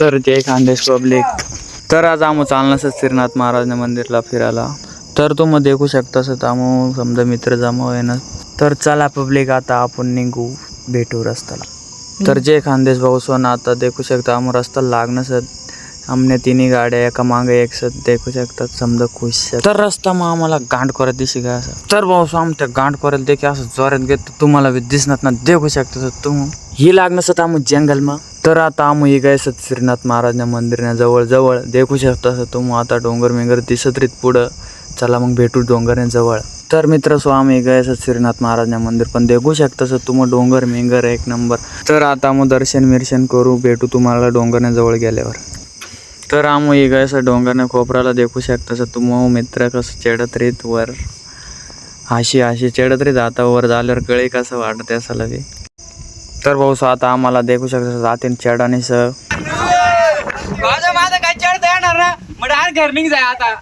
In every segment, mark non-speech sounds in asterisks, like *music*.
तर जय खानदेश पब्लिक. तर आज आमो चालणार सर श्रीनाथ महाराज मंदिरला फिरायला. तर तुम्ही देखू शकता सर समजा मित्र जमा आहे ना तर चला पब्लिक आता आपण निघू भेटू रस्त्याला. तर जय खानदेश भाऊ सोना आता देखू शकता आमो रस्ता लागणं सर आमने तिन्ही गाड्या एका मागे एक सत देखू शकतात समजा खुश तर रस्ता मग आम्हाला गांड करत दिसे का असं. तर भाऊ सो आम त्या गांड करत देखील असं जोरात घेत तुम्हाला दिसणार ना देखू शकता सर तुम्ही. ही लागणं सत आम जंगल मग तर आता आम्ही गाय सत श्रीनाथ महाराजच्या मंदिरना जवळ देखू शकता तुम तुम्ही आता डोंगर मेंगर दिसत रीत पुढं. चला मग भेटू डोंगर जवळ तर मित्र स्वामी आम्ही गए सर श्रीनाथ मंदिर पण देखू शकता सर तुम्ही डोंगर मेंगर एक नंबर. तर आता मग दर्शन मिर्शन करू भेटू तुम्हाला डोंगरने जवळ गेल्यावर. तर आम्ही गए सर डोंगरने कोपराला देखू शकता सर तुम्ही मित्र कसं चेडत रीत वर. हाशी हाशी चेडत रीत आता वर झाल्यावर कळे कसं वाटत असं लगे तर भाऊ सो आता आम्हाला देखू शकता जातीन चढाने सर माझं माझं काय चढता येणार ना. मग डायरेक्ट घर निघ जाय आता.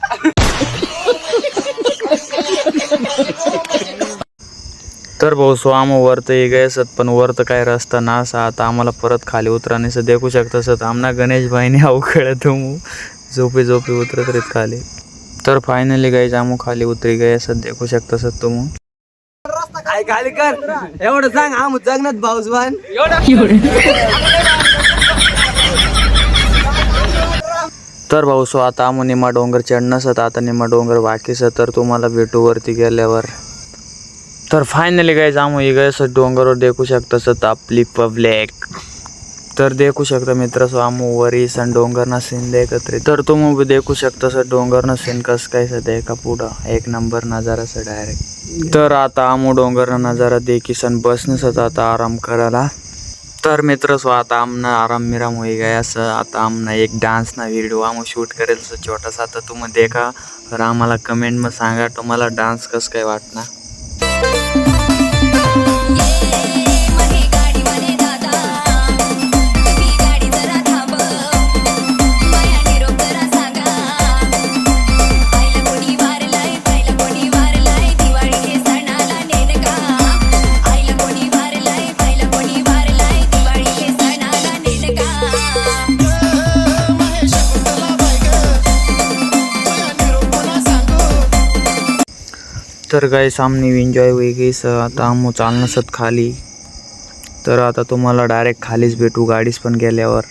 तर भाऊ सो आम्ही वर तर ये सत पण वर तर काय रस्ता ना असा आता आम्हाला परत खाली उतराने सर देखू शकता सर आमना गणेश भाईने *laughs* अवखळ तुमू झोपी झोपी उतरत रीत खाली. तर फायनली गाईज आम्ही खाली उतरी गए सर देखू शकता सर तुम्ही काय खाली कर? एवढं सांग आम जगनात भाऊजवान. तर भाऊ सो आता आम्ही निमा डोंगर चढणं आता निमा डोंगर बाकी तर तुम्हाला भेटू वरती गेल्यावर. तर फायनली गायच आम्ही गायस डोंगरवर देखू शकतस आपली पब्लिक तर देखू शकता मित्र स्वामोवरी वरी सण डोंगरना सीन एकत्रित तर तुम्ही मूवी देखू शकता सर डोंगरना सीन कस काय सर देखा पुढं एक नंबर नजारा सर डायरेक्ट तर आता आमो डोंगर नजारा देखी सण बसणं सत आता आराम करायला. तर मित्र सो आता आमना आराम मिराम होई गया सर. आता आमना एक डान्स ना व्हिडिओ आम शूट करेल सर छोटासा. तर तुम्ही देखा तर आम्हाला कमेंट मग सांगा तुम्हाला डान्स कसं काय वाटणार? तर काही सामने एन्जॉय वगैरे स. आता आम चालणं सत खाली. तर आता तुम्हाला डायरेक्ट खालीच भेटू गाडीस पण गेल्यावर.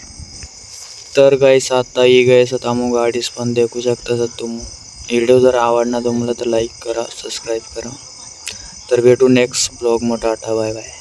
तर गाईस आता ही गाईस आता आम्ही गाडीस पण देखू शकता सर तुम्ही. व्हिडिओ जर आवडला तुम्हाला तर लाईक करा सबस्क्राईब करा. तर भेटू नेक्स्ट ब्लॉग मोठा टाटा बाय बाय